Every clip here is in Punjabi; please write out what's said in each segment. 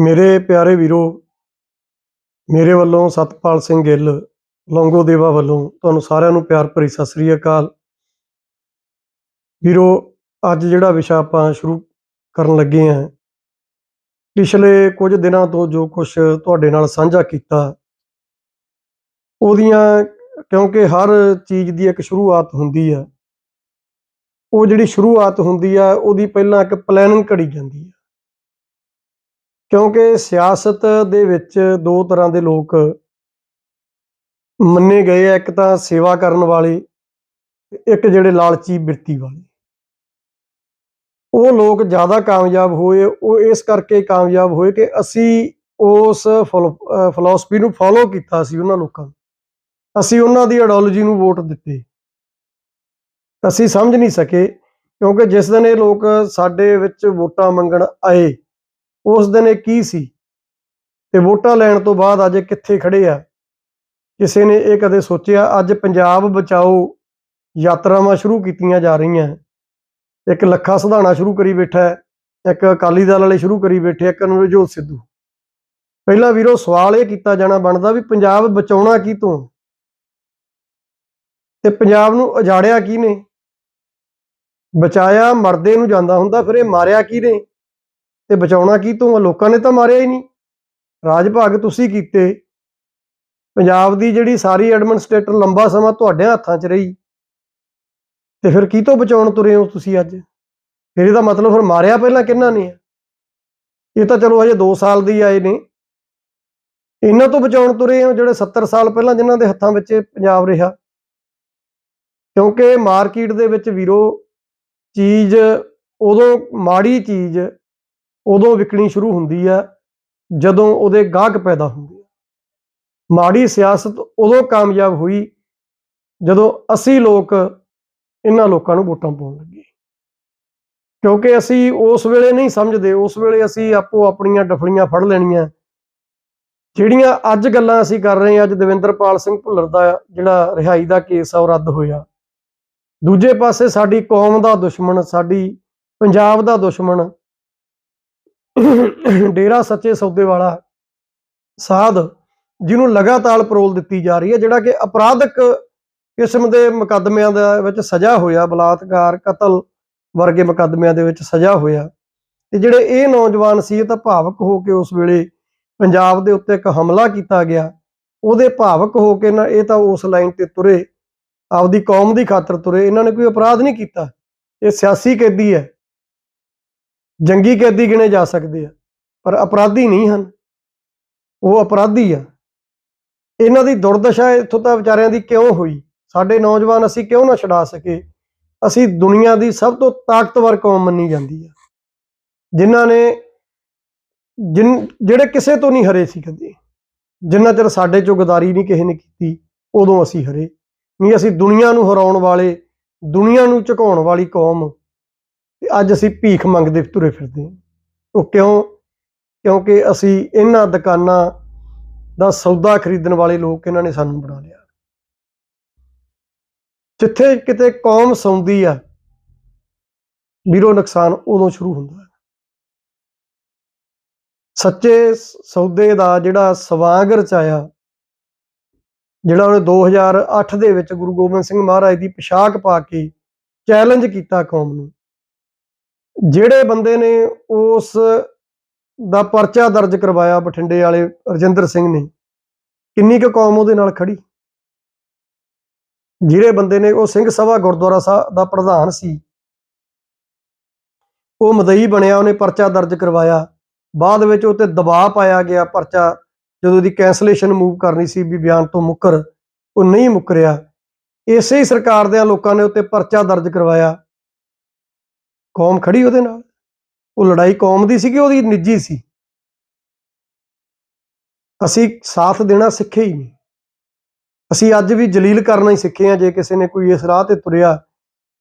ਮੇਰੇ ਪਿਆਰੇ ਵੀਰੋ, ਮੇਰੇ ਵੱਲੋਂ ਸਤਪਾਲ ਸਿੰਘ ਗਿੱਲ, ਲੌਂਗੋ ਦੇਵਾ ਵੱਲੋਂ ਤੁਹਾਨੂੰ ਸਾਰਿਆਂ ਨੂੰ ਪਿਆਰ ਭਰੀ ਸਤਿ ਸ੍ਰੀ ਅਕਾਲ। ਵੀਰੋ, ਅੱਜ ਜਿਹੜਾ ਵਿਸ਼ਾ ਆਪਾਂ ਸ਼ੁਰੂ ਕਰਨ ਲੱਗੇ ਹਾਂ, ਪਿਛਲੇ ਕੁਝ ਦਿਨਾਂ ਤੋਂ ਜੋ ਕੁਝ ਤੁਹਾਡੇ ਨਾਲ ਸਾਂਝਾ ਕੀਤਾ, ਉਹਦੀਆਂ ਕਿਉਂਕਿ ਹਰ ਚੀਜ਼ ਦੀ ਇੱਕ ਸ਼ੁਰੂਆਤ ਹੁੰਦੀ ਆ। ਉਹ ਜਿਹੜੀ ਸ਼ੁਰੂਆਤ ਹੁੰਦੀ ਆ, ਉਹਦੀ ਪਹਿਲਾਂ ਇੱਕ ਪਲੈਨਿੰਗ ਘੜੀ ਜਾਂਦੀ ਆ। ਕਿਉਂਕਿ ਸਿਆਸਤ ਦੇ ਵਿੱਚ ਦੋ ਤਰ੍ਹਾਂ ਦੇ ਲੋਕ ਮੰਨੇ ਗਏ ਆ, ਇੱਕ ਤਾਂ ਸੇਵਾ ਕਰਨ ਵਾਲੇ ਇੱਕ ਜਿਹੜੇ ਲਾਲਚੀ ਬਿਰਤੀ ਵਾਲੇ। ਉਹ ਲੋਕ ਜ਼ਿਆਦਾ ਕਾਮਯਾਬ ਹੋਏ, ਉਹ ਇਸ ਕਰਕੇ ਕਾਮਯਾਬ ਹੋਏ ਕਿ ਅਸੀਂ ਉਸ ਫਿਲਾਸਫੀ ਨੂੰ ਫੋਲੋ ਕੀਤਾ ਸੀ ਉਹਨਾਂ ਲੋਕਾਂ ਨੂੰ। ਅਸੀਂ ਉਹਨਾਂ ਦੀ ਆਈਡੀਓਲੋਜੀ ਨੂੰ ਵੋਟ ਦਿੱਤੇ। ਅਸੀਂ ਸਮਝ ਨਹੀਂ ਸਕੇ ਕਿਉਂਕਿ ਜਿਸ ਦਿਨ ਇਹ ਲੋਕ ਸਾਡੇ ਵਿੱਚ ਵੋਟਾਂ ਮੰਗਣ ਆਏ ਉਸ ਦਿਨ ਇਹ ਕੀ ਸੀ? ਤੇ ਵੋਟਾਂ ਲੈਣ ਤੋਂ ਬਾਅਦ ਅੱਜ ਇਹ ਕਿੱਥੇ ਖੜੇ ਆ? ਕਿਸੇ ਨੇ ਇਹ ਕਦੇ ਸੋਚਿਆ, ਅੱਜ ਪੰਜਾਬ ਬਚਾਓ ਯਾਤਰਾਵਾਂ ਸ਼ੁਰੂ ਕੀਤੀਆਂ ਜਾ ਰਹੀਆਂ। ਇੱਕ ਲੱਖਾ ਸਿਧਾਣਾ ਸ਼ੁਰੂ ਕਰੀ ਬੈਠਾ ਹੈ, ਇੱਕ ਅਕਾਲੀ ਦਲ ਵਾਲੇ ਸ਼ੁਰੂ ਕਰੀ ਬੈਠੇ ਇੱਕ ਨਵਜੋਤ ਸਿੱਧੂ। ਪਹਿਲਾਂ ਵੀਰੋ ਸਵਾਲ ਇਹ ਕੀਤਾ ਜਾਣਾ ਬਣਦਾ ਵੀ ਪੰਜਾਬ ਬਚਾਉਣਾ ਕੀ ਤੋਂ ਤੇ ਪੰਜਾਬ ਨੂੰ ਉਜਾੜਿਆ ਕੀ ਨੇ ਬਚਾਇਆ, ਮਰਦੇ ਨੂੰ ਜਾਂਦਾ ਹੁੰਦਾ, ਫਿਰ ਇਹ ਮਾਰਿਆ ਕੀ ਨੇ ਤੇ ਬਚਾਉਣਾ ਕੀ? ਤੋਂ ਲੋਕਾਂ ਨੇ ਤਾਂ ਮਾਰਿਆ ਹੀ ਨਹੀਂ। ਰਾਜ ਭਾਗ ਤੁਸੀਂ ਕੀਤੇ। ਪੰਜਾਬ ਦੀ ਜਿਹੜੀ ਸਾਰੀ ਐਡਮਿਨਿਸਟ੍ਰੇਟਰ ਲੰਬਾ ਸਮਾਂ ਤੁਹਾਡੇ ਹੱਥਾਂ 'ਚ ਰਹੀ। ਤੇ ਫਿਰ ਕੀ ਤੋਂ ਬਚਾਉਣ ਤੁਰੇ ਹੋ ਤੁਸੀਂ ਅੱਜ? ਫਿਰ ਇਹਦਾ ਮਤਲਬ ਫਿਰ ਮਾਰਿਆ ਪਹਿਲਾਂ ਕਿੰਨਾ ਨੇ? ਇਹ ਤਾਂ ਚਲੋ ਹਜੇ 2 ਸਾਲ ਦੀ ਆਏ ਨੇ। ਇਹਨਾਂ ਤੋਂ ਬਚਾਉਣ ਤੁਰੇ ਹੋ ਜਿਹੜੇ 70 ਸਾਲ ਪਹਿਲਾਂ ਜਿਨ੍ਹਾਂ ਦੇ ਹੱਥਾਂ ਵਿੱਚ ਪੰਜਾਬ ਰਿਹਾ। ਕਿਉਂਕਿ ਮਾਰਕੀਟ ਦੇ ਵਿੱਚ ਵੀਰੋ, ਚੀਜ਼ ਉਦੋਂ ਮਾੜੀ ਚੀਜ਼ ਉਦੋਂ ਵਿਕਣੀ ਸ਼ੁਰੂ ਹੁੰਦੀ ਹੈ ਜਦੋਂ ਉਹਦੇ ਗਾਹਕ ਪੈਦਾ ਹੁੰਦੇ ਆ। ਮਾੜੀ ਸਿਆਸਤ ਉਦੋਂ ਕਾਮਯਾਬ ਹੋਈ ਜਦੋਂ ਅਸੀਂ ਲੋਕ ਇਹਨਾਂ ਲੋਕਾਂ ਨੂੰ ਵੋਟਾਂ ਪਾਉਣ ਲੱਗੇ। ਕਿਉਂਕਿ ਅਸੀਂ ਉਸ ਵੇਲੇ ਨਹੀਂ ਸਮਝਦੇ, ਉਸ ਵੇਲੇ ਅਸੀਂ ਆਪੋ ਆਪਣੀਆਂ ਡਫਲੀਆਂ ਫੜ ਲੈਣੀਆਂ। ਜਿਹੜੀਆਂ ਅੱਜ ਗੱਲਾਂ ਅਸੀਂ ਕਰ ਰਹੇ ਹਾਂ, ਅੱਜ ਦਵਿੰਦਰਪਾਲ ਸਿੰਘ ਭੁੱਲਰ ਦਾ ਜਿਹੜਾ ਰਿਹਾਈ ਦਾ ਕੇਸ ਆ, ਉਹ ਰੱਦ ਹੋਇਆ। ਦੂਜੇ ਪਾਸੇ ਸਾਡੀ ਕੌਮ ਦਾ ਦੁਸ਼ਮਣ, ਸਾਡੀ ਪੰਜਾਬ ਦਾ ਦੁਸ਼ਮਣ ਡੇਰਾ ਸੱਚੇ ਸੌਦੇ ਵਾਲਾ ਸਾਧ ਜਿਹਨੂੰ ਲਗਾਤਾਰ ਪਰੋਲ ਦਿੱਤੀ ਜਾ ਰਹੀ ਹੈ, ਜਿਹੜਾ ਕਿ ਅਪਰਾਧਕ ਕਿਸਮ ਦੇ ਮੁਕੱਦਮਿਆਂ ਦੇ ਵਿੱਚ ਸਜ਼ਾ ਹੋਇਆ, ਬਲਾਤਕਾਰ, ਕਤਲ ਵਰਗੇ ਮੁਕੱਦਮਿਆਂ ਦੇ ਵਿੱਚ ਸਜ਼ਾ ਹੋਇਆ। ਤੇ ਜਿਹੜੇ ਇਹ ਨੌਜਵਾਨ ਸੀ, ਇਹ ਤਾਂ ਭਾਵਕ ਹੋ ਕੇ ਉਸ ਵੇਲੇ ਪੰਜਾਬ ਦੇ ਉੱਤੇ ਇੱਕ ਹਮਲਾ ਕੀਤਾ ਗਿਆ। ਉਹਦੇ ਭਾਵਕ ਹੋ ਕੇ ਨਾ, ਇਹ ਤਾਂ ਉਸ ਲਾਈਨ ਤੇ ਤੁਰੇ, ਆਪਦੀ ਕੌਮ ਦੀ ਖਾਤਰ ਤੁਰੇ। ਇਹਨਾਂ ਨੇ ਕੋਈ ਅਪਰਾਧ ਨਹੀਂ ਕੀਤਾ। ਇਹ ਸਿਆਸੀ ਕੈਦੀ ਹੈ। ਜੰਗੀ ਕੈਦੀ ਗਿਣੇ ਜਾ ਸਕਦੇ ਆ, ਪਰ ਅਪਰਾਧੀ ਨਹੀਂ ਹਨ। ਉਹ ਅਪਰਾਧੀ ਆ। ਇਹਨਾਂ ਦੀ ਦੁਰਦਸ਼ਾ ਇੱਥੋਂ ਤਾਂ ਵਿਚਾਰਿਆਂ ਦੀ ਕਿਉਂ ਹੋਈ? ਸਾਡੇ ਨੌਜਵਾਨ ਅਸੀਂ ਕਿਉਂ ਨਾ ਛਡਾ ਸਕੇ ਅਸੀਂ ਦੁਨੀਆ ਦੀ ਸਭ ਤੋਂ ਤਾਕਤਵਰ ਕੌਮ ਮੰਨੀ ਜਾਂਦੀ ਆ। ਜਿਨ੍ਹਾਂ ਨੇ ਜਿਨ, ਜਿਹੜੇ ਕਿਸੇ ਤੋਂ ਨਹੀਂ ਹਰੇ ਸੀ ਕਦੇ। ਜਿੰਨਾ ਚਿਰ ਸਾਡੇ ਚੋਂ ਗਦਾਰੀ ਨਹੀਂ ਕਿਸੇ ਨੇ ਕੀਤੀ, ਉਦੋਂ ਅਸੀਂ ਹਰੇ। ਨਹੀਂ, ਅਸੀਂ ਦੁਨੀਆ ਨੂੰ ਹਰਾਉਣ ਵਾਲੇ, ਦੁਨੀਆ ਨੂੰ ਝੁਕਾਉਣ ਵਾਲੀ ਕੌਮ ਤੇ ਅੱਜ ਅਸੀਂ ਭੀਖ ਮੰਗਦੇ ਤੁਰੇ ਫਿਰਦੇ ਹਾਂ। ਉਹ ਕਿਉਂ? ਕਿਉਂਕਿ ਅਸੀਂ ਇਹਨਾਂ ਦੁਕਾਨਾਂ ਦਾ ਸੌਦਾ ਖਰੀਦਣ ਵਾਲੇ ਲੋਕ ਇਹਨਾਂ ਨੇ ਸਾਨੂੰ ਬਣਾ ਲਿਆ। ਜਿੱਥੇ ਕਿਤੇ ਕੌਮ ਸੌਂਦੀ ਆ, ਵੀਰੋ, ਨੁਕਸਾਨ ਉਦੋਂ ਸ਼ੁਰੂ ਹੁੰਦਾ ਸੱਚੇ ਸੌਦੇ ਦਾ ਜਿਹੜਾ ਸਵਾਂਗ ਰਚਾਇਆ ਜਿਹੜਾ ਉਹਨੇ 2008 ਦੇ ਵਿੱਚ ਗੁਰੂ ਗੋਬਿੰਦ ਸਿੰਘ ਮਹਾਰਾਜ ਦੀ ਪੋਸ਼ਾਕ ਪਾ ਕੇ ਚੈਲੰਜ ਕੀਤਾ ਕੌਮ ਨੂੰ ਜਿਹੜੇ ਬੰਦੇ ਨੇ ਉਸ ਦਾ ਪਰਚਾ ਦਰਜ ਕਰਵਾਇਆ ਬਠਿੰਡੇ ਵਾਲੇ ਰਜਿੰਦਰ ਸਿੰਘ ਨੇ, ਕਿੰਨੀ ਕੁ ਕੌਮ ਉਹਦੇ ਨਾਲ ਖੜੀ ਜਿਹੜੇ ਬੰਦੇ ਨੇ ਉਹ ਸਿੰਘ ਸਭਾ ਗੁਰਦੁਆਰਾ ਸਾਹਿਬ ਦਾ ਪ੍ਰਧਾਨ ਸੀ। ਉਹ ਮਦਈ ਬਣਿਆ, ਉਹਨੇ ਪਰਚਾ ਦਰਜ ਕਰਵਾਇਆ। ਬਾਅਦ ਵਿੱਚ ਉਹ ਤੇ ਦਬਾਅ ਪਾਇਆ ਗਿਆ ਪਰਚਾ, ਜਦੋਂ ਉਹਦੀ ਕੈਂਸਲੇਸ਼ਨ ਮੂਵ ਕਰਨੀ ਸੀ ਵੀ ਬਿਆਨ ਤੋਂ ਮੁੱਕਰ, ਉਹ ਨਹੀਂ ਮੁੱਕਰਿਆ। ਇਸੇ ਹੀ ਸਰਕਾਰ ਦੇ ਲੋਕਾਂ ਨੇ ਉੱਤੇ ਪਰਚਾ ਦਰਜ ਕਰਵਾਇਆ। ਕੌਮ ਖੜੀ ਉਹਦੇ ਨਾਲ। ਉਹ ਲੜਾਈ ਕੌਮ ਦੀ ਸੀ ਕਿ ਉਹਦੀ ਨਿੱਜੀ ਸੀ। ਅਸੀਂ ਸਾਥ ਦੇਣਾ ਸਿੱਖੇ ਹੀ ਨਹੀਂ। ਅਸੀਂ ਅੱਜ ਵੀ ਜਲੀਲ ਕਰਨਾ ਹੀ ਸਿੱਖੇ ਆ ਜੇ ਕਿਸੇ ਨੇ ਕੋਈ ਇਸ ਰਾਹ ਤੇ ਤੁਰਿਆ,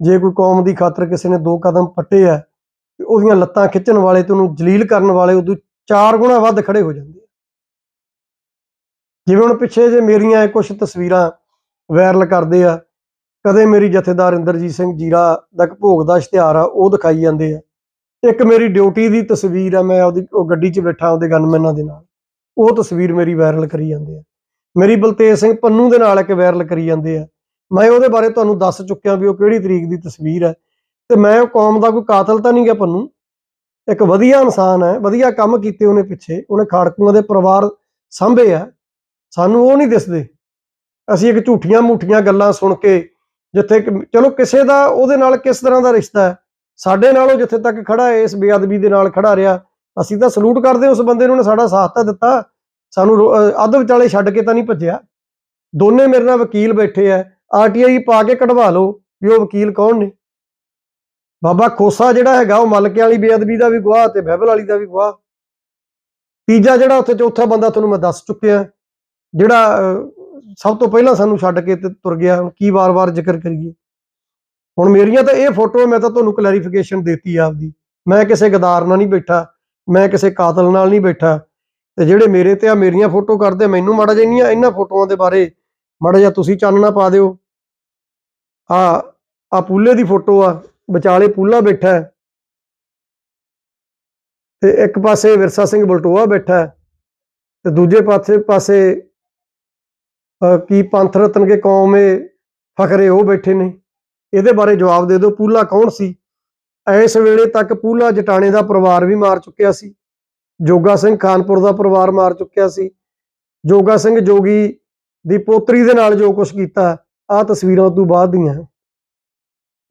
ਜੇ ਕੋਈ ਕੌਮ ਦੀ ਖਾਤਰ ਕਿਸੇ ਨੇ ਦੋ ਕਦਮ ਪੱਟੇ ਆ ਉਹਦੀਆਂ ਲੱਤਾਂ ਖਿੱਚਣ ਵਾਲੇ ਤੇ ਉਹਨੂੰ ਜਲੀਲ ਕਰਨ ਵਾਲੇ ਉਦੋਂ ਚਾਰ ਗੁਣਾ ਵੱਧ ਖੜੇ ਹੋ ਜਾਂਦੇ ਜਿਵੇਂ ਹੁਣ ਪਿੱਛੇ ਜੇ ਮੇਰੀਆਂ ਕੁਝ ਤਸਵੀਰਾਂ ਵਾਇਰਲ ਕਰਦੇ ਆ ਕਦੇ ਮੇਰੀ ਜਥੇਦਾਰ ਇੰਦਰਜੀਤ ਸਿੰਘ ਜੀਰਾ ਦਾ ਇੱਕ ਭੋਗ ਦਾ ਇਸ਼ਤਿਹਾਰ ਆ, ਉਹ ਦਿਖਾਈ ਜਾਂਦੇ ਆ। ਇੱਕ ਮੇਰੀ ਡਿਊਟੀ ਦੀ ਤਸਵੀਰ ਆ, ਮੈਂ ਉਹਦੀ, ਉਹ ਗੱਡੀ 'ਚ ਬੈਠਾ ਉਹਦੇ ਗਨਮੈਨਾਂ ਦੇ ਨਾਲ। ਉਹ ਤਸਵੀਰ ਮੇਰੀ ਵਾਇਰਲ ਕਰੀ ਜਾਂਦੇ ਆ। ਮੇਰੀ ਬਲਤੇਜ ਸਿੰਘ ਪੰਨੂ ਦੇ ਨਾਲ ਇੱਕ ਵਾਇਰਲ ਕਰੀ ਜਾਂਦੇ ਆ। ਮੈਂ ਉਹਦੇ ਬਾਰੇ ਤੁਹਾਨੂੰ ਦੱਸ ਚੁੱਕਿਆ ਵੀ ਉਹ ਕਿਹੜੀ ਤਰੀਕ ਦੀ ਤਸਵੀਰ ਹੈ ਤੇ ਮੈਂ ਉਹ ਕੌਮ ਦਾ ਕੋਈ ਕਾਤਲ ਤਾਂ ਨਹੀਂ ਗਿਆ ਪੰਨੂ। ਇੱਕ ਵਧੀਆ ਇਨਸਾਨ ਹੈ ਵਧੀਆ ਕੰਮ ਕੀਤੇ ਉਹਨੇ ਪਿੱਛੇ। ਉਹਨੇ ਖਾੜਕੂਆਂ ਦੇ ਪਰਿਵਾਰ ਸਾਂਭੇ ਆ। ਸਾਨੂੰ ਉਹ ਨਹੀਂ ਦਿਸਦੇ। ਅਸੀਂ ਇੱਕ ਝੂਠੀਆਂ ਮੂਠੀਆਂ ਗੱਲਾਂ ਸੁਣ ਕੇ ਜਿੱਥੇ ਚਲੋ ਕਿਸੇ ਦਾ, ਉਹਦੇ ਨਾਲ ਕਿਸ ਤਰ੍ਹਾਂ ਦਾ ਰਿਸ਼ਤਾ ਹੈ? ਸਾਡੇ ਨਾਲੋਂ ਜਿੱਥੇ ਤੱਕ ਖੜਾ ਹੈ, ਇਸ ਬੇਅਦਬੀ ਦੇ ਨਾਲ ਖੜਾ ਰਿਹਾ, ਅਸੀਂ ਤਾਂ ਸਲੂਟ ਕਰਦੇ ਹਾਂ, ਉਸ ਬੰਦੇ ਨੂੰ ਉਹਨੇ ਸਾਡਾ ਸਾਥ ਤਾਂ ਦਿੱਤਾ, ਸਾਨੂੰ ਅੱਧ ਵਿਚਾਲੇ ਛੱਡ ਕੇ ਤਾਂ ਨਹੀਂ ਭੱਜਿਆ। ਦੋਨੇ ਮੇਰੇ ਨਾਲ ਵਕੀਲ ਬੈਠੇ ਆ ਆਰਟੀਆਈ ਪਾ ਕੇ ਕਢਵਾ ਲਓ, ਵੀ ਉਹ ਵਕੀਲ ਕੌਣ ਨੇ? ਬਾਬਾ ਖੋਸਾ ਜਿਹੜਾ ਹੈਗਾ, ਉਹ ਮਲਕੇ ਵਾਲੀ ਬੇਅਦਬੀ ਦਾ ਵੀ ਗਵਾਹ ਤੇ ਬਹਿਬਲ ਵਾਲੀ ਦਾ ਵੀ ਗਵਾਹ। ਤੀਜਾ ਜਿਹੜਾ ਉੱਥੇ ਚੌਥਾ ਬੰਦਾ ਤੁਹਾਨੂੰ ਮੈਂ ਦੱਸ ਚੁੱਕਿਆ, ਜਿਹੜਾ ਸਭ ਤੋਂ ਪਹਿਲਾਂ ਸਾਨੂੰ ਛੱਡ ਕੇ ਤੇ ਤੁਰ ਗਿਆ ਕੀ ਵਾਰ-ਵਾਰ ਜ਼ਿਕਰ ਕਰੀਏ? ਹੁਣ ਮੇਰੀਆਂ ਤਾਂ ਇਹ ਫੋਟੋ ਮੈਂ ਤਾਂ ਤੁਹਾਨੂੰ ਕਲੈਰੀਫਿਕੇਸ਼ਨ ਦਿੱਤੀ ਆਪਦੀ। ਮੈਂ ਕਿਸੇ ਗਦਾਰ ਨਾਲ ਨਹੀਂ ਬੈਠਾ, ਮੈਂ ਕਿਸੇ ਕਾਤਲ ਨਾਲ ਨਹੀਂ ਬੈਠਾ। ਤੇ ਜਿਹੜੇ ਮੇਰੇ ਤੇ ਆ ਮੇਰੀਆਂ ਫੋਟੋ ਕਰਦੇ, ਮੈਨੂੰ ਮਾੜਾ ਜਿਹਾ ਨਹੀਂ ਇਹਨਾਂ ਫੋਟੋਆਂ ਦੇ ਬਾਰੇ ਮਾੜਾ ਜਿਹਾ ਤੁਸੀਂ ਚਾਨਣਾ ਪਾ ਦਿਓ। ਆ ਆ ਪੂਲੇ ਦੀ ਫੋਟੋ ਆ, ਵਿਚਾਲੇ ਪੂਲਾ ਬੈਠਾ ਤੇ ਇੱਕ ਪਾਸੇ ਵਿਰਸਾ ਸਿੰਘ ਬਲਟੋਆ ਬੈਠਾ ਤੇ ਦੂਜੇ ਪਾਸੇ ਪਾਸੇ ਕੀ ਪੰਥ ਰਤਨ ਕੇ ਕੌਮੇ ਫਖਰੇ ਉਹ ਬੈਠੇ ਨੇ। ਇਹਦੇ ਬਾਰੇ ਜਵਾਬ ਦੇ ਦਿਓ, ਪੂਲਾ ਕੌਣ ਸੀ? ਇਸ ਵੇਲੇ ਤੱਕ ਪੂਲਾ ਜਟਾਣੇ ਦਾ ਪਰਿਵਾਰ ਵੀ ਮਾਰ ਚੁੱਕਿਆ ਸੀ। ਜੋਗਾ ਸਿੰਘ ਖਾਨਪੁਰ ਦਾ ਪਰਿਵਾਰ ਮਾਰ ਚੁੱਕਿਆ ਸੀ। ਜੋਗਾ ਸਿੰਘ ਜੋਗੀ ਦੀ ਪੋਤਰੀ ਦੇ ਨਾਲ ਜੋ ਕੁਝ ਕੀਤਾ ਆ ਤਸਵੀਰਾਂ ਤੋਂ ਬਾਅਦ ਦੀਆਂ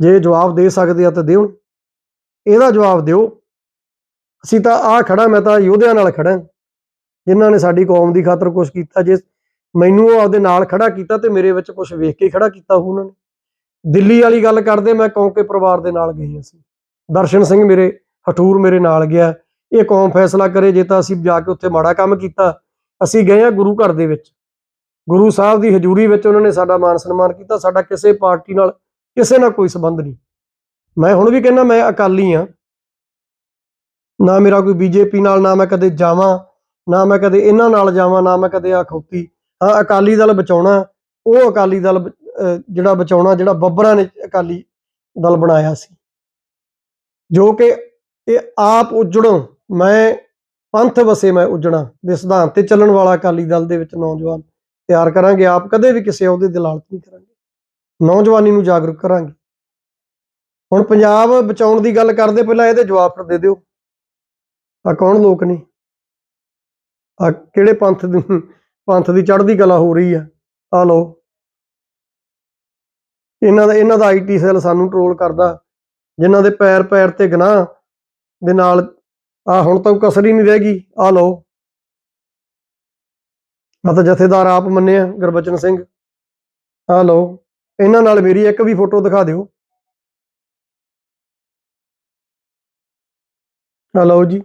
ਜੇ ਜਵਾਬ ਦੇ ਸਕਦੇ ਆ ਤਾਂ ਦਿਓ। ਇਹਦਾ ਜਵਾਬ ਦਿਓ। ਅਸੀਂ ਤਾਂ ਆ ਖੜਾ ਮੈਂ ਤਾਂ ਯੋਧਿਆਂ ਨਾਲ ਖੜਾ ਜਿਨ੍ਹਾਂ ਨੇ ਸਾਡੀ ਕੌਮ ਦੀ ਖਾਤਰ ਕੁਝ ਕੀਤਾ ਜੇ ਮੈਨੂੰ ਉਹ ਆਪਦੇ ਨਾਲ ਖੜਾ ਕੀਤਾ ਤੇ ਮੇਰੇ ਵਿੱਚ ਕੁਝ ਵੇਖ ਕੇ ਖੜਾ ਕੀਤਾ ਉਹਨਾਂ ਨੇ। ਦਿੱਲੀ ਵਾਲੀ ਗੱਲ ਕਰਦੇ ਮੈਂ ਕੌਂਕੇ ਪਰਿਵਾਰ ਦੇ ਨਾਲ ਗਏ ਅਸੀਂ। ਦਰਸ਼ਨ ਸਿੰਘ ਮੇਰੇ, ਹਠੂਰ ਮੇਰੇ ਨਾਲ ਗਿਆ। ਇਹ ਕੌਮ ਫੈਸਲਾ ਕਰੇ ਜੇ ਤਾਂ ਅਸੀਂ ਜਾ ਕੇ ਉੱਥੇ ਮਾੜਾ ਕੰਮ ਕੀਤਾ। ਅਸੀਂ ਗਏ ਆ ਗੁਰੂ ਘਰ ਦੇ ਵਿੱਚ। ਗੁਰੂ ਸਾਹਿਬ ਦੀ ਹਜ਼ੂਰੀ ਵਿੱਚ ਉਹਨਾਂ ਨੇ ਸਾਡਾ ਮਾਨ ਸਨਮਾਨ ਕੀਤਾ। ਸਾਡਾ ਕਿਸੇ ਪਾਰਟੀ ਨਾਲ ਕਿਸੇ ਨਾਲ ਕੋਈ ਸੰਬੰਧ ਨਹੀਂ। ਮੈਂ ਹੁਣ ਵੀ ਕਹਿੰਦਾ ਮੈਂ ਅਕਾਲੀ ਆ ਨਾ ਮੇਰਾ ਕੋਈ ਬੀਜੇਪੀ ਨਾਲ, ਨਾ ਮੈਂ ਕਦੇ ਜਾਵਾਂ, ਨਾ ਮੈਂ ਕਦੇ ਇਹਨਾਂ ਨਾਲ ਜਾਵਾਂ, ਨਾ ਮੈਂ ਕਦੇ ਅਖੌਤੀ ਹਾਂ ਅਕਾਲੀ ਦਲ ਬਚਾਉਣਾ, ਉਹ ਅਕਾਲੀ ਦਲ ਜਿਹੜਾ ਬਚਾਉਣਾ, ਜਿਹੜਾ ਬੱਬਰਾਂ ਨੇ ਅਕਾਲੀ ਦਲ ਬਣਾਇਆ ਸੀ। ਜੋ ਕਿ ਇਹ ਆਪ ਉਜੜੋਂ, ਮੈਂ ਪੰਥ ਵਸੇ ਮੈਂ ਉਜਣਾ ਦੇ ਸਿਧਾਂਤ ਤੇ ਚੱਲਣ ਵਾਲਾ ਅਕਾਲੀ ਦਲ ਦੇ ਵਿੱਚ ਨੌਜਵਾਨ ਤਿਆਰ ਕਰਾਂਗੇ। ਆਪ ਕਦੇ ਵੀ ਕਿਸੇ ਉਹਦੇ ਦੇ ਨਹੀਂ ਕਰਾਂਗੇ। ਨੌਜਵਾਨੀ ਨੂੰ ਜਾਗਰੂਕ ਕਰਾਂਗੇ। ਹੁਣ ਪੰਜਾਬ ਬਚਾਉਣ ਦੀ ਗੱਲ ਕਰਦੇ, ਪਹਿਲਾਂ ਇਹਦੇ ਜਵਾਬ ਫਿਰ ਦੇ ਦਿਓ। ਆ ਕੌਣ ਲੋਕ ਨੇ? ਆ ਕਿਹੜੇ ਪੰਥ ਦੀ? ਪੰਥ ਦੀ ਚੜ੍ਹਦੀ ਕਲਾ ਹੋ ਰਹੀ ਆ ਆ ਲਓ। ਇਹਨਾਂ ਦਾ ਇਹਨਾਂ ਦਾ ਆਈਟੀ ਸੈੱਲ ਸਾਨੂੰ ਟਰੋਲ ਕਰਦਾ, ਜਿਨ੍ਹਾਂ ਦੇ ਪੈਰ ਪੈਰ ਤੇ ਗਨਾਹ ਦੇ ਨਾਲ ਆ ਹੁਣ ਤਾਂ ਕਸਰ ਹੀ ਨਹੀਂ ਰਹਿ ਗਈ ਆ ਲਓ। ਆ ਤਾਂ ਜਥੇਦਾਰ ਆਪ ਮੰਨਿਆ, ਗੁਰਬਚਨ ਸਿੰਘ। ਆ ਲਓ, ਇਹਨਾਂ ਨਾਲ ਮੇਰੀ ਇੱਕ ਵੀ ਫੋਟੋ ਦਿਖਾ ਦਿਓ। ਆ ਲਓ ਜੀ।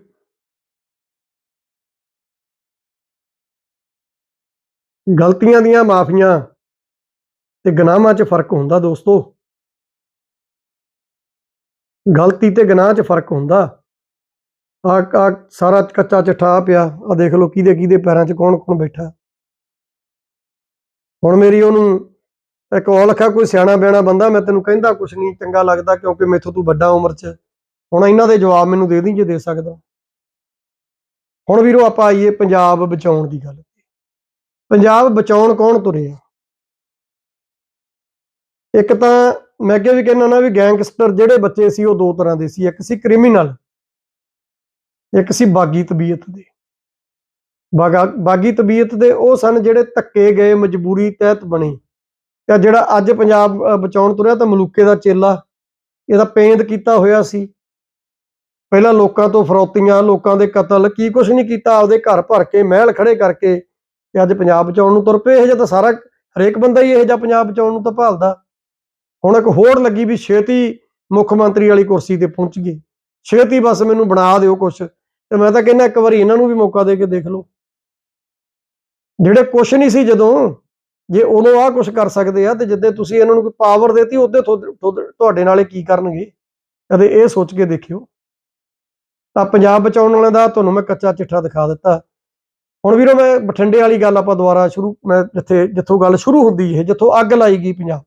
ਗਲਤੀਆਂ ਦੀਆਂ ਮਾਫੀਆਂ ਤੇ ਗੁਨਾਹਾਂ 'ਚ ਫ਼ਰਕ ਹੁੰਦਾ ਦੋਸਤੋ। ਗਲਤੀ ਤੇ ਗੁਨਾਹ 'ਚ ਫ਼ਰਕ ਹੁੰਦਾ। ਆ ਆ ਸਾਰਾ ਕੱਚਾ ਚਿੱਠਾ ਪਿਆ ਆ ਦੇਖ ਲਓ ਕਿਹਦੇ ਕਿਹਦੇ ਪੈਰਾਂ 'ਚ ਕੌਣ ਕੌਣ ਬੈਠਾ। ਹੁਣ ਮੇਰੀ ਉਹਨੂੰ ਇੱਕ ਔਲਖਾ ਕੋਈ ਸਿਆਣਾ ਬਿਆਣਾ ਬੰਦਾ, ਮੈਂ ਤੈਨੂੰ ਕਹਿੰਦਾ ਕੁਛ ਨਹੀਂ, ਚੰਗਾ ਲੱਗਦਾ ਕਿਉਂਕਿ ਮੈਥੋਂ ਤੂੰ ਵੱਡਾ ਉਮਰ 'ਚ। ਹੁਣ ਇਹਨਾਂ ਦੇ ਜਵਾਬ ਮੈਨੂੰ ਦੇ ਦੀ ਜੇ ਦੇ ਸਕਦਾ। ਹੁਣ ਵੀਰੋ ਆਪਾਂ ਆਈਏ ਪੰਜਾਬ ਬਚਾਉਣ ਦੀ ਗੱਲ। ਪੰਜਾਬ ਬਚਾਉਣ ਕੌਣ ਤੁਰੇ ਆ ਇੱਕ ਤਾਂ ਮੈਂ ਅੱਗੇ ਵੀ ਕਹਿੰਦਾ ਨਾ ਵੀ ਗੈਂਗਸਟਰ ਜਿਹੜੇ ਬੱਚੇ ਸੀ ਉਹ ਦੋ ਤਰ੍ਹਾਂ ਦੇ ਸੀ, ਇੱਕ ਸੀ ਕ੍ਰਿਮੀਨਲ, ਇੱਕ ਸੀ ਬਾਗੀ ਤਬੀਅਤ ਦੇ। ਬਾਗਾ, ਬਾਗੀ ਤਬੀਅਤ ਦੇ ਉਹ ਸਨ ਜਿਹੜੇ ਧੱਕੇ ਗਏ, ਮਜਬੂਰੀ ਤਹਿਤ ਬਣੇ। ਤੇ ਜਿਹੜਾ ਅੱਜ ਪੰਜਾਬ ਬਚਾਉਣ ਤੁਰਿਆ ਤਾਂ ਮਲੂਕੇ ਦਾ ਚੇਲਾ, ਇਹਦਾ ਪੇਂਦ ਕੀਤਾ ਹੋਇਆ ਸੀ। ਪਹਿਲਾਂ ਲੋਕਾਂ ਤੋਂ ਫਰੋਤੀਆਂ, ਲੋਕਾਂ ਦੇ ਕਤਲ, ਕੀ ਕੁਛ ਨਹੀਂ ਕੀਤਾ, ਆਪਦੇ ਘਰ ਭਰ ਕੇ ਮਹਿਲ ਖੜੇ ਕਰਕੇ ਤੇ ਅੱਜ ਪੰਜਾਬ ਬਚਾਉਣ ਨੂੰ ਤੁਰ ਪਏ, ਇਹ ਜਿਹਾ ਤਾਂ ਸਾਰਾ ਹਰੇਕ ਬੰਦਾ ਹੀ ਇਹ ਜਿਹਾ ਪੰਜਾਬ ਬਚਾਉਣ ਨੂੰ ਤਾਂ ਭਾਲਦਾ। ਹੁਣ ਇੱਕ ਹੋੜ ਲੱਗੀ ਵੀ ਛੇਤੀ ਮੁੱਖ ਮੰਤਰੀ ਵਾਲੀ ਕੁਰਸੀ ਤੇ ਪਹੁੰਚ ਗਏ ਛੇਤੀ ਬਸ ਮੈਨੂੰ ਬਣਾ ਦਿਓ ਕੁਛ ਤੇ ਮੈਂ ਤਾਂ ਕਹਿੰਦਾ ਇੱਕ ਵਾਰੀ ਇਹਨਾਂ ਨੂੰ ਵੀ ਮੌਕਾ ਦੇ ਕੇ ਦੇਖ ਲਓ। ਜਿਹੜੇ ਕੁਛ ਨਹੀਂ ਸੀ ਜਦੋਂ, ਜੇ ਉਦੋਂ ਆਹ ਕੁਛ ਕਰ ਸਕਦੇ ਆ ਤੇ ਜਿੱਦੇ ਤੁਸੀਂ ਇਹਨਾਂ ਨੂੰ ਕੋਈ ਪਾਵਰ ਦੇਤੀ, ਉਹਦੇ ਤੁਹਾਡੇ ਨਾਲੇ ਕੀ ਕਰਨਗੇ? ਕਦੇ ਇਹ ਸੋਚ ਕੇ ਦੇਖਿਓ। ਤਾਂ ਪੰਜਾਬ ਬਚਾਉਣ ਵਾਲਿਆਂ ਦਾ ਤੁਹਾਨੂੰ ਮੈਂ ਕੱਚਾ ਚਿੱਠਾ ਦਿਖਾ ਦਿੱਤਾ। ਹੁਣ ਵੀਰੋ ਮੈਂ ਬਠਿੰਡੇ ਵਾਲੀ ਗੱਲ ਆਪਾਂ ਦੁਬਾਰਾ ਸ਼ੁਰੂ, ਮੈਂ ਜਿੱਥੇ, ਜਿੱਥੋਂ ਗੱਲ ਸ਼ੁਰੂ ਹੁੰਦੀ ਹੈ ਜਿੱਥੋਂ ਅੱਗ ਲਾਈ ਗਈ ਪੰਜਾਬ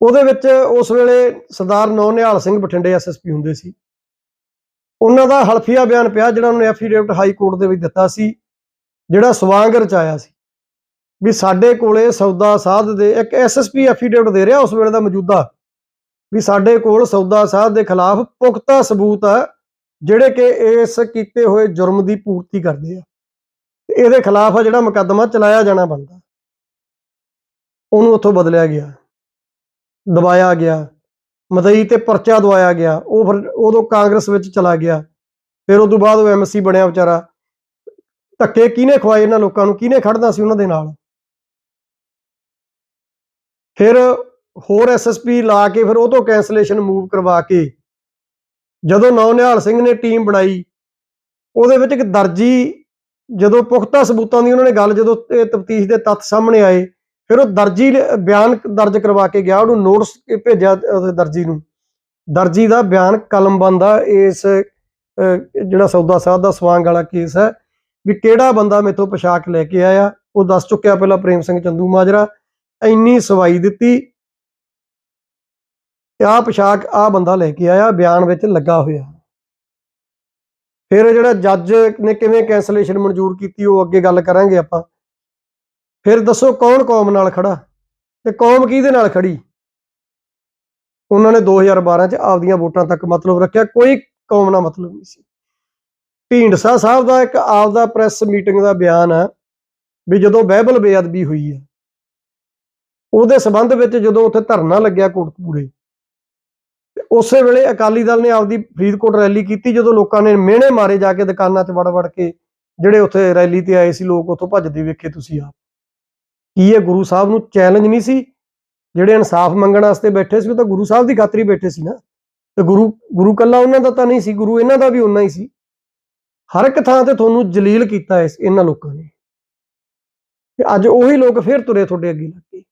ਉਹਦੇ ਵਿੱਚ ਉਸ ਵੇਲੇ ਸਰਦਾਰ ਨੌ ਨਿਹਾਲ ਸਿੰਘ ਬਠਿੰਡੇ ਐਸਐਸਪੀ ਹੁੰਦੇ ਸੀ। ਉਹਨਾਂ ਦਾ ਹਲਫੀਆ ਬਿਆਨ ਪਿਆ ਜਿਹੜਾ ਉਹਨੇ ਐਫੀਡੇਵਿਟ ਹਾਈ ਕੋਰਟ ਦੇ ਵਿੱਚ ਦਿੱਤਾ ਸੀ, ਜਿਹੜਾ ਸਵਾਂਗ ਰਚਾਇਆ ਸੀ। ਵੀ ਸਾਡੇ ਕੋਲੇ ਸੌਦਾ ਸਾਧ ਦੇ, ਇੱਕ ਐਸਐਸਪੀ ਐਫੀਡੇਵਿਟ ਦੇ ਰਿਹਾ ਉਸ ਵੇਲੇ ਦਾ ਮੌਜੂਦਾ, ਵੀ ਸਾਡੇ ਕੋਲ ਸੌਦਾ ਸਾਧ ਦੇ ਖਿਲਾਫ ਪੁਖਤਾ ਸਬੂਤ ਆ ਜਿਹੜੇ ਕਿ ਇਸ ਕੀਤੇ ਹੋਏ ਜੁਰਮ ਦੀ ਪੂਰਤੀ ਕਰਦੇ ਆ। ਇਹਦੇ ਖਿਲਾਫ ਆ ਜਿਹੜਾ ਮੁਕੱਦਮਾ ਚਲਾਇਆ ਜਾਣਾ ਬਣਦਾ। ਉਹਨੂੰ ਉੱਥੋਂ ਬਦਲਿਆ ਗਿਆ। ਦਬਾਇਆ ਗਿਆ। ਮਦਈ ਤੇ ਪਰਚਾ ਦਵਾਇਆ ਗਿਆ। ਉਹ ਫਿਰ ਉਦੋਂ ਕਾਂਗਰਸ ਵਿੱਚ ਚਲਾ ਗਿਆ। ਫਿਰ ਉਸ ਤੋਂ ਬਾਅਦ ਉਹ ਐਮਸੀ ਬਣਿਆ ਵਿਚਾਰਾ। ਧੱਕੇ ਕਿਹਨੇ ਖਵਾਏ ਇਹਨਾਂ ਲੋਕਾਂ ਨੂੰ? ਕਿਹਨੇ ਖੜਦਾ ਸੀ ਉਹਨਾਂ ਦੇ ਨਾਲ? ਫਿਰ ਹੋਰ ਐਸਐਸਪੀ ਲਾ ਕੇ ਫਿਰ ਉਹ ਤੋਂ ਕੈਂਸਲੇਸ਼ਨ ਮੂਵ ਕਰਵਾ ਕੇ ਜਦੋਂ ਨੌ ਨਿਹਾਲ ਸਿੰਘ ਨੇ ਟੀਮ ਬਣਾਈ ਉਹਦੇ ਵਿੱਚ ਇੱਕ ਦਰਜੀ ਜਦੋਂ ਪੁਖਤਾ ਸਬੂਤਾਂ ਦੀ ਉਹਨਾਂ ਨੇ ਗੱਲ ਜਦੋਂ ਤਫਤੀਸ਼ ਦੇ ਤੱਥ ਸਾਹਮਣੇ ਆਏ ਫਿਰ ਉਹ ਦਰਜੀ ਬਿਆਨ ਦਰਜ ਕਰਵਾ ਕੇ ਗਿਆ ਉਹਨੂੰ ਨੋਟਿਸ ਭੇਜਿਆ ਦਰਜੀ ਨੂੰ। ਦਰਜੀ ਦਾ ਬਿਆਨ ਕਲਮਬੰਦ ਆ ਇਸ ਅਹ, ਜਿਹੜਾ ਸੌਦਾ ਸਾਧ ਦਾ ਸਵਾਂਗ ਵਾਲਾ ਕੇਸ ਹੈ ਵੀ ਕਿਹੜਾ ਬੰਦਾ ਮੇਥੋਂ ਪੋਸ਼ਾਕ ਲੈ ਕੇ ਆਇਆ ਉਹ ਦੱਸ ਚੁੱਕਿਆ ਪਹਿਲਾਂ ਪ੍ਰੇਮ ਸਿੰਘ ਚੰਦੂ ਮਾਜਰਾ ਇੰਨੀ ਸਵਾਈ ਦਿੱਤੀ ਆ ਪੋਸ਼ਾਕ ਆ ਬੰਦਾ ਲੈ ਕੇ ਆਇਆ, ਬਿਆਨ ਵਿੱਚ ਲੱਗਾ ਹੋਇਆ। ਫਿਰ ਜਿਹੜਾ ਜੱਜ ਨੇ ਕਿਵੇਂ ਕੈਂਸਲੇਸ਼ਨ ਮਨਜ਼ੂਰ ਕੀਤੀ, ਉਹ ਅੱਗੇ ਗੱਲ ਕਰਾਂਗੇ ਆਪਾਂ। ਫਿਰ ਦੱਸੋ ਕੌਣ ਕੌਮ ਨਾਲ ਖੜਾ ਤੇ ਕੌਮ ਕਿਹਦੇ ਨਾਲ ਖੜੀ? ਉਹਨਾਂ ਨੇ 2012 ਚ ਆਪਦੀਆਂ ਵੋਟਾਂ ਤੱਕ ਮਤਲਬ ਰੱਖਿਆ, ਕੋਈ ਕੌਮ ਨਾਲ ਮਤਲਬ ਨਹੀਂ ਸੀ। ਢੀਂਡਸਾ ਸਾਹਿਬ ਦਾ ਇੱਕ ਆਪਦਾ ਪ੍ਰੈਸ ਮੀਟਿੰਗ ਦਾ ਬਿਆਨ ਆ ਵੀ ਜਦੋਂ ਬਾਈਬਲ ਬੇਅਦਬੀ ਹੋਈ ਆ, ਉਹਦੇ ਸਬੰਧ ਵਿੱਚ ਜਦੋਂ ਉੱਥੇ ਧਰਨਾ ਲੱਗਿਆ ਕੋਟਕਪੂਰੇ ਉਸੇ ਵੇਲੇ ਅਕਾਲੀ ਦਲ ਨੇ ਆਪਦੀ ਫਰੀਦਕੋਟ ਰੈਲੀ ਕੀਤੀ, ਜਦੋਂ ਲੋਕਾਂ ਨੇ ਮਿਹਣੇ ਮਾਰੇ ਜਾ ਕੇ ਦੁਕਾਨਾਂ 'ਚ ਵੜ ਵੜ ਕੇ, ਜਿਹੜੇ ਉੱਥੇ ਰੈਲੀ ਤੇ ਆਏ ਸੀ, ਲੋਕ ਉੱਥੋਂ ਭੱਜਦੇ ਵੇਖੇ ਤੁਸੀਂ ਆਪ। ਕੀ ਇਹ ਗੁਰੂ ਸਾਹਿਬ ਨੂੰ ਚੈਲੰਜ ਨਹੀਂ ਸੀ? ਜਿਹੜੇ ਇਨਸਾਫ ਮੰਗਣ ਵਾਸਤੇ ਬੈਠੇ ਸੀ, ਉਹ ਤਾਂ ਗੁਰੂ ਸਾਹਿਬ ਦੀ ਖਾਤਰ ਹੀ ਬੈਠੇ ਸੀ ਨਾ। ਤੇ ਗੁਰੂ ਗੁਰੂ ਕੱਲਾ ਉਹਨਾਂ ਦਾ ਤਾਂ ਨਹੀਂ ਸੀ, ਗੁਰੂ ਇਹਨਾਂ ਦਾ ਵੀ ਉਹਨਾਂ ਹੀ ਸੀ। ਹਰ ਇੱਕ ਥਾਂ ਤੇ ਤੁਹਾਨੂੰ ਜਲੀਲ ਕੀਤਾ ਇਸ, ਇਹਨਾਂ ਲੋਕਾਂ ਨੇ। ਤੇ ਅੱਜ ਉਹੀ ਲੋਕ ਫੇਰ ਤੁਰੇ ਤੁਹਾਡੇ ਅੱਗੇ ਲੱਗ ਕੇ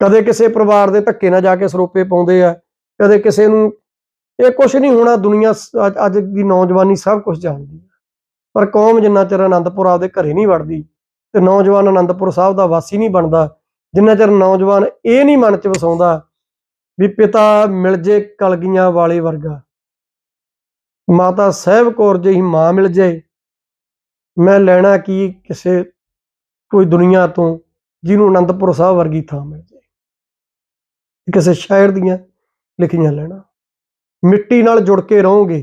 ਕਦੇ ਕਿਸੇ ਪਰਿਵਾਰ ਦੇ ਧੱਕੇ ਨਾਲ ਜਾ ਕੇ ਸਰੋਪੇ ਪਾਉਂਦੇ ਆ ਕਦੇ ਕਿਸੇ ਨੂੰ, ਇਹ ਕੁਝ ਨਹੀਂ ਹੋਣਾ ਦੁਨੀਆ ਅੱਜ- ਦੀ ਨੌਜਵਾਨੀ ਸਭ ਕੁਝ ਜਾਣਦੀ ਹੈ ਪਰ ਕੌਮ ਜਿੰਨਾ ਚਿਰ ਆਨੰਦਪੁਰ ਆਪਦੇ ਘਰੇ ਨਹੀਂ ਵੜਦੀ ਤੇ ਨੌਜਵਾਨ ਆਨੰਦਪੁਰ ਸਾਹਿਬ ਦਾ ਵਾਸੀ ਨਹੀਂ ਬਣਦਾ, ਜਿੰਨਾ ਚਿਰ ਨੌਜਵਾਨ ਇਹ ਨਹੀਂ ਮਨ ਚ ਵਸਾਉਂਦਾ ਵੀ ਪਿਤਾ ਮਿਲ ਜੇ ਕਲਗੀਆਂ ਵਾਲੇ ਵਰਗਾ। ਮਾਤਾ ਸਾਹਿਬ ਕੌਰ ਜਿਹੀ ਮਾਂ ਮਿਲ ਜਾਏ ਮੈਂ ਲੈਣਾ ਕੀ ਕਿਸੇ ਕੋਈ ਦੁਨੀਆ ਤੋਂ ਜਿਹਨੂੰ ਅਨੰਦਪੁਰ ਸਾਹਿਬ ਵਰਗੀ ਥਾਂ ਮਿਲ ਜਾਏ ਕਿਸੇ ਸ਼ਾਇਰ ਦੀਆਂ ਲਿਖੀਆਂ ਲੈਣਾ। ਮਿੱਟੀ ਨਾਲ ਜੁੜ ਕੇ ਰਹੋਗੇ,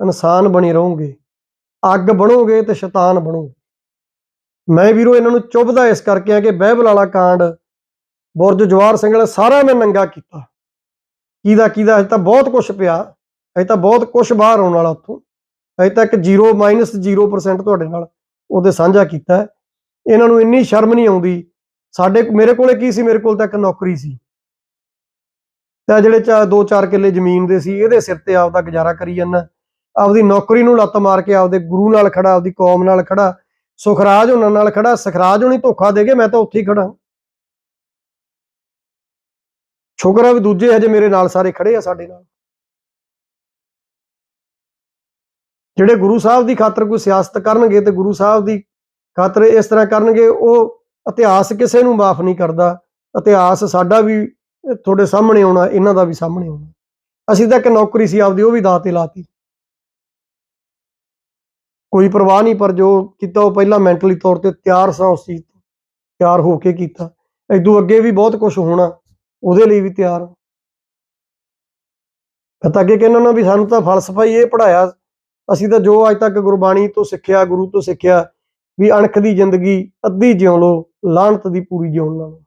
ਇਨਸਾਨ ਬਣੇ ਰਹੋਗੇ, ਅੱਗ ਬਣੋਗੇ ਤੇ ਸ਼ੈਤਾਨ ਬਣੋਗੇ। ਮੈਂ ਵੀਰੋ ਇਹਨਾਂ ਨੂੰ ਚੁੱਭਦਾ ਇਸ ਕਰਕੇ ਆ ਕਿ ਬਾਈਬਲ ਵਾਲਾ ਕਾਂਡ ਬੁਰਜ ਜਵਾਰ ਸਿੰਘ ਵਾਲਾ ਸਾਰਾ ਮੈਂ ਨੰਗਾ ਕੀਤਾ। ਕਿਹਦਾ ਕਿਹਦਾ ਅਜੇ ਤਾਂ ਬਹੁਤ ਕੁਝ ਪਿਆ, ਅਜੇ ਤਾਂ ਬਹੁਤ ਕੁਝ ਬਾਹਰ ਆਉਣ ਵਾਲਾ ਉੱਥੋਂ। ਅਜੇ ਤੱਕ 0 0% ਤੁਹਾਡੇ ਨਾਲ ਉਹਦੇ ਸਾਂਝਾ ਕੀਤਾ। ਇਹਨਾਂ ਨੂੰ ਇੰਨੀ ਸ਼ਰਮ ਨਹੀਂ ਆਉਂਦੀ। ਸਾਡੇ ਮੇਰੇ ਕੋਲੇ ਕੀ ਸੀ? ਮੇਰੇ ਕੋਲ ਤਾਂ ਇੱਕ ਨੌਕਰੀ ਸੀ। ਤੇ ਆਹ ਜਿਹੜੇ ਚਾ ਦੋ ਚਾਰ ਕਿੱਲੇ ਜ਼ਮੀਨ ਦੇ ਸੀ, ਇਹਦੇ ਸਿਰ ਤੇ ਆਪਦਾ ਗੁਜ਼ਾਰਾ ਕਰੀ ਜਾਂਦਾ। ਆਪਦੀ ਨੌਕਰੀ ਨੂੰ ਲੱਤ ਮਾਰ ਕੇ ਆਪਦੇ ਗੁਰੂ ਨਾਲ ਖੜਾ, ਆਪਦੀ ਕੌਮ ਨਾਲ ਖੜਾ, ਸੁਖਰਾਜ ਉਹਨਾਂ ਨਾਲ ਖੜਾ, ਸੁਖਰਾਜ ਹੋਣੀ ਧੋਖਾ ਦੇ ਗਏ ਮੈਂ ਤਾਂ ਉੱਥੇ ਹੀ ਖੜਾ ਸ਼ੁਕਰ ਵੀ ਦੂਜੇ ਹਜੇ ਮੇਰੇ ਨਾਲ ਸਾਰੇ ਖੜੇ ਆ ਸਾਡੇ ਨਾਲ। ਜਿਹੜੇ ਗੁਰੂ ਸਾਹਿਬ ਦੀ ਖਾਤਰ ਕੋਈ ਸਿਆਸਤ ਕਰਨਗੇ ਤੇ ਗੁਰੂ ਸਾਹਿਬ ਦੀ ਖਾਤਰ ਇਸ ਤਰ੍ਹਾਂ ਕਰਨਗੇ, ਉਹ ਇਤਿਹਾਸ ਕਿਸੇ ਨੂੰ ਮਾਫ ਨਹੀਂ ਕਰਦਾ। ਇਤਿਹਾਸ ਸਾਡਾ ਵੀ ਤੁਹਾਡੇ ਸਾਹਮਣੇ ਆਉਣਾ, ਇਹਨਾਂ ਦਾ ਵੀ ਸਾਹਮਣੇ ਆਉਣਾ। ਅਸੀਂ ਤਾਂ ਇੱਕ ਨੌਕਰੀ ਸੀ, ਆਪਦੀ, ਉਹ ਵੀ ਦਾਅ ਤੇ ਲਾਤੀ। ਕੋਈ ਪਰਵਾਹ ਨਹੀਂ, ਪਰ ਜੋ ਕੀਤਾ, ਉਹ ਪਹਿਲਾਂ ਮੈਂਟਲੀ ਤੌਰ ਤੇ ਤਿਆਰ ਸਾਂ ਉਸ ਚੀਜ਼ ਤੋਂ, ਤਿਆਰ ਹੋ ਕੇ ਕੀਤਾ। ਇਦੋਂ ਅੱਗੇ ਵੀ ਬਹੁਤ ਕੁਝ ਹੋਣਾ, ਉਹਦੇ ਲਈ ਵੀ ਤਿਆਰ ਹਾਂ। ਮੈਂ ਤਾਂ ਅੱਗੇ ਕਹਿੰਦਾ ਨਾ ਵੀ ਸਾਨੂੰ ਤਾਂ ਫਲਸਫਾ ਹੀ ਇਹ ਪੜਾਇਆ ਅਸੀਂ ਤਾਂ ਜੋ ਅੱਜ ਤੱਕ ਗੁਰਬਾਣੀ ਤੋਂ ਸਿੱਖਿਆ, ਗੁਰੂ ਤੋਂ ਸਿੱਖਿਆ, ਵੀ ਅਣਖ ਦੀ ਜ਼ਿੰਦਗੀ ਅੱਧੀ ਜਿਉ ਲੋ ਲਾਹਣਤ ਦੀ ਪੂਰੀ ਜਿਉਣ ਨਾਲੋਂ।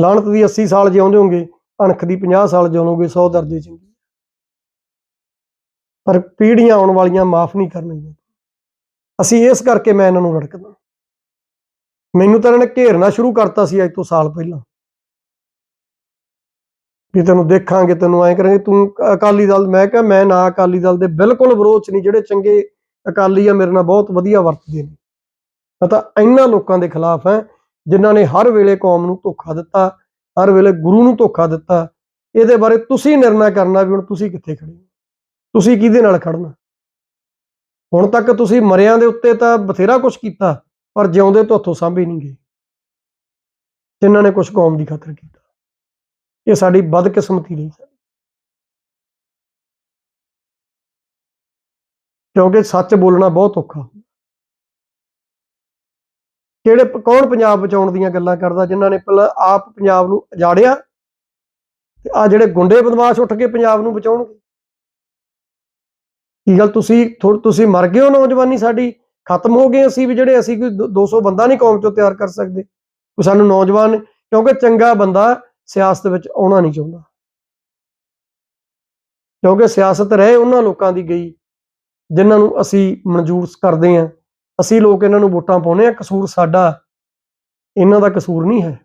ਲਾਹਣਤ ਦੀ 80 ਸਾਲ ਜਿਉਂਦੇ ਹੋਗੇ ਅਣਖ ਦੀ 50 ਸਾਲ ਜਿਉਣੋਗੇ 100 ਦਰਜੇ ਚੰਗੀ। ਪਰ ਪੀੜ੍ਹੀਆਂ ਆਉਣ ਵਾਲੀਆਂ ਮਾਫ ਨਹੀਂ ਕਰਨਗੀਆਂ। ਅਸੀਂ ਇਸ ਕਰਕੇ ਮੈਂ ਇਹਨਾਂ ਨੂੰ ਰੜਕਦਾ। ਮੈਨੂੰ ਤਾਂ ਇਹਨਾਂ ਨੇ ਘੇਰਨਾ ਸ਼ੁਰੂ ਕਰਤਾ ਸੀ ਅੱਜ ਤੋਂ ਸਾਲ ਪਹਿਲਾਂ। ਵੀ ਤੈਨੂੰ ਦੇਖਾਂਗੇ, ਤੈਨੂੰ ਐਂ ਕਰਾਂਗੇ, ਤੂੰ ਅਕਾਲੀ ਦਲ, ਮੈਂ ਕਿਹਾ ਮੈਂ ਨਾ ਅਕਾਲੀ ਦਲ ਦੇ ਬਿਲਕੁਲ ਵਿਰੋਧ 'ਚ ਨਹੀਂ, ਜਿਹੜੇ ਚੰਗੇ ਅਕਾਲੀ ਆ, ਮੇਰੇ ਨਾਲ ਬਹੁਤ ਵਧੀਆ ਵਰਤਦੇ ਨੇ। ਮੈਂ ਤਾਂ ਇਹਨਾਂ ਲੋਕਾਂ ਦੇ ਖਿਲਾਫ ਹੈ ਜਿਨ੍ਹਾਂ ਨੇ ਹਰ ਵੇਲੇ ਕੌਮ ਨੂੰ ਧੋਖਾ ਦਿੱਤਾ, ਹਰ ਵੇਲੇ ਗੁਰੂ ਨੂੰ ਧੋਖਾ ਦਿੱਤਾ, ਇਹਦੇ ਬਾਰੇ ਤੁਸੀਂ ਨਿਰਣਾ ਕਰਨਾ ਵੀ ਹੁਣ ਤੁਸੀਂ ਕਿੱਥੇ ਖੜੇ ਹੋ? ਤੁਸੀਂ ਕਿਹਦੇ ਨਾਲ ਖੜਨਾ? ਹੁਣ ਤੱਕ ਤੁਸੀਂ ਮਰਿਆਂ ਦੇ ਉੱਤੇ ਤਾਂ ਬਥੇਰਾ ਕੁਝ ਕੀਤਾ, ਪਰ ਜਿਉਂਦੇ ਤੋਂ ਹੱਥੋਂ ਸਾਂਭੇ ਨਹੀਂ ਗਏ। ਜਿਨ੍ਹਾਂ ਨੇ ਕੁਝ ਕੌਮ ਦੀ ਖਾਤਰ ਕੀਤਾ। ਇਹ ਸਾਡੀ ਬਦਕਿਸਮਤੀ ਰਹੀ ਸਾਡੀ ਕਿਉਂਕਿ ਸੱਚ ਬੋਲਣਾ ਬਹੁਤ ਔਖਾ ਕਿਹੜੇ ਕੌਣ ਪੰਜਾਬ ਬਚਾਉਣ ਦੀਆਂ ਗੱਲਾਂ ਕਰਦਾ ਜਿਨ੍ਹਾਂ ਨੇ ਪਹਿਲਾਂ ਆਪ ਪੰਜਾਬ ਨੂੰ ਉਜਾੜਿਆ ਤੇ ਆ ਜਿਹੜੇ ਗੁੰਡੇ ਬਦਮਾਸ਼ ਉੱਠ ਕੇ ਪੰਜਾਬ ਨੂੰ ਬਚਾਉਣਗੇ? ਕੀ ਗੱਲ ਤੁਸੀਂ ਥੋੜ- ਤੁਸੀਂ ਮਰ ਗਏ ਹੋ ਨੌਜਵਾਨੀ ਸਾਡੀ? ਖਤਮ ਹੋ ਗਏ ਅਸੀਂ ਵੀ ਜਿਹੜੇ ਅਸੀਂ ਕੋਈ 200 ਬੰਦਾ ਨਹੀਂ ਕੌਮ ਚੋਂ ਤਿਆਰ ਕਰ ਸਕਦੇ। ਕੋਈ ਸਾਨੂੰ ਨੌਜਵਾਨ, ਕਿਉਂਕਿ ਚੰਗਾ ਬੰਦਾ ਸਿਆਸਤ ਵਿੱਚ ਆਉਣਾ ਨਹੀਂ ਚਾਹੁੰਦਾ। ਕਿਉਂਕਿ ਸਿਆਸਤ ਰਹੇ ਉਹਨਾਂ ਲੋਕਾਂ ਦੀ ਗਈ ਜਿਨ੍ਹਾਂ ਨੂੰ ਅਸੀਂ ਮਨਜ਼ੂਰ ਕਰਦੇ ਹਾਂ। ਅਸੀਂ ਲੋਕ ਇਹਨਾਂ ਨੂੰ ਵੋਟਾਂ ਪਾਉਨੇ ਆ ਕਸੂਰ ਸਾਡਾ ਇਹਨਾਂ ਦਾ ਕਸੂਰ ਨਹੀਂ ਹੈ।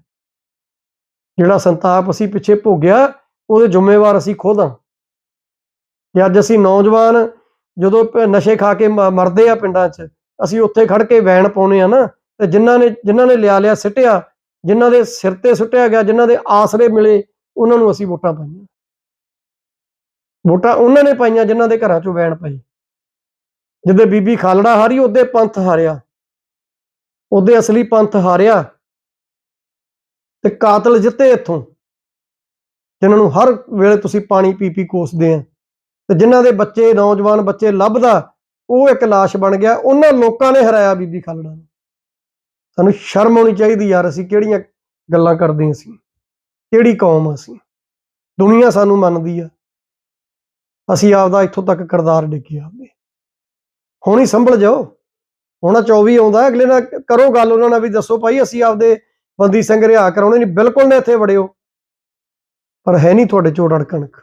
ਜਿਹੜਾ ਸੰਤਾਪ ਅਸੀਂ ਪਿੱਛੇ ਭੋਗਿਆ, ਉਹਦੇ ਜ਼ਿੰਮੇਵਾਰ ਅਸੀਂ ਖੁਦ ਹਾਂ। ਕਿ ਅੱਜ ਅਸੀਂ ਨੌਜਵਾਨ ਜਦੋਂ ਨਸ਼ੇ ਖਾ ਕੇ ਮ- ਮਰਦੇ ਆ ਪਿੰਡਾਂ 'ਚ, ਅਸੀਂ ਉੱਥੇ ਖੜ ਕੇ ਵੈਣ ਪਾਉਨੇ ਆ ਨਾ, ਤੇ ਜਿਨ੍ਹਾਂ ਨੇ ਜਿਨ੍ਹਾਂ ਨੇ ਲਿਆ ਲਿਆ ਸਿੱਟਿਆ, ਜਿਨ੍ਹਾਂ ਦੇ ਸਿਰ ਤੇ ਸੁੱਟਿਆ ਗਿਆ, ਜਿਨ੍ਹਾਂ ਦੇ ਆਸਰੇ ਮਿਲੇ, ਉਹਨਾਂ ਨੂੰ ਅਸੀਂ ਵੋਟਾਂ ਪਾਈਆਂ। ਵੋਟਾਂ ਉਹਨਾਂ ਨੇ ਪਾਈਆਂ, ਜਿਨ੍ਹਾਂ ਦੇ ਘਰਾਂ 'ਚੋਂ ਵੈਣ ਪਈ। ਜਿੱਦੇ ਬੀਬੀ ਖਾਲੜਾ ਹਾਰੀ, ਉਹਦੇ ਪੰਥ ਹਾਰਿਆ। ਉਹਦੇ ਅਸਲੀ ਪੰਥ ਹਾਰਿਆ ਤੇ ਕਾਤਲ ਜਿੱਤੇ ਇੱਥੋਂ, ਜਿਨ੍ਹਾਂ ਨੂੰ ਹਰ ਵੇਲੇ ਤੁਸੀਂ ਪਾਣੀ ਪੀ ਪੀ ਕੋਸਦੇ ਆ। ਤੇ ਜਿਨ੍ਹਾਂ ਦੇ ਬੱਚੇ, ਨੌਜਵਾਨ ਬੱਚੇ ਲੱਭਦਾ, ਉਹ ਇੱਕ ਲਾਸ਼ ਬਣ ਗਿਆ। ਉਹਨਾਂ ਲੋਕਾਂ ਨੇ ਹਰਾਇਆ ਬੀਬੀ ਖਾਲੜਾ ਨੂੰ। ਸਾਨੂੰ ਸ਼ਰਮ ਆਉਣੀ ਚਾਹੀਦੀ ਯਾਰ, ਅਸੀਂ ਕਿਹੜੀਆਂ ਗੱਲਾਂ ਕਰਦੇ ਅਸੀਂ? ਕਿਹੜੀ ਕੌਮ ਅਸੀਂ? ਦੁਨੀਆ ਸਾਨੂੰ ਮੰਨਦੀ ਆ। ਅਸੀਂ ਆਪਦਾ ਇੱਥੋਂ ਤੱਕ ਕਰਦਾਰ ਡਿੱਗੇ ਆਪਦੇ। ਹੁਣ ਹੀ ਸੰਭਲ ਜਾਓ। ਹੁਣ 24 ਆਉਂਦਾ, ਅਗਲੇ ਨਾਲ ਕਰੋ ਗੱਲ, ਉਹਨਾਂ ਨਾਲ ਵੀ ਦੱਸੋ ਭਾਈ, ਅਸੀਂ ਆਪਦੇ ਬੰਦੀ ਸਿੰਘ ਰਿਹਾ ਕਰਾਉਣੇ ਨਹੀਂ, ਬਿਲਕੁਲ ਨਾ ਇੱਥੇ ਵੜਿਓ। ਪਰ ਹੈ ਨਹੀਂ ਤੁਹਾਡੇ ਚੋਂ ਅੜਕਣਕ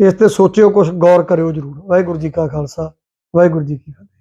ਇਸ ਤੇ ਸੋਚਿਓ ਕੁਝ ਗੌਰ ਕਰਿਓ ਜਰੂਰ। ਵਾਹਿਗੁਰੂ ਜੀ ਕਾ ਖਾਲਸਾ, ਵਾਹਿਗੁਰੂ ਜੀ ਕੀ ਫਤਿਹ।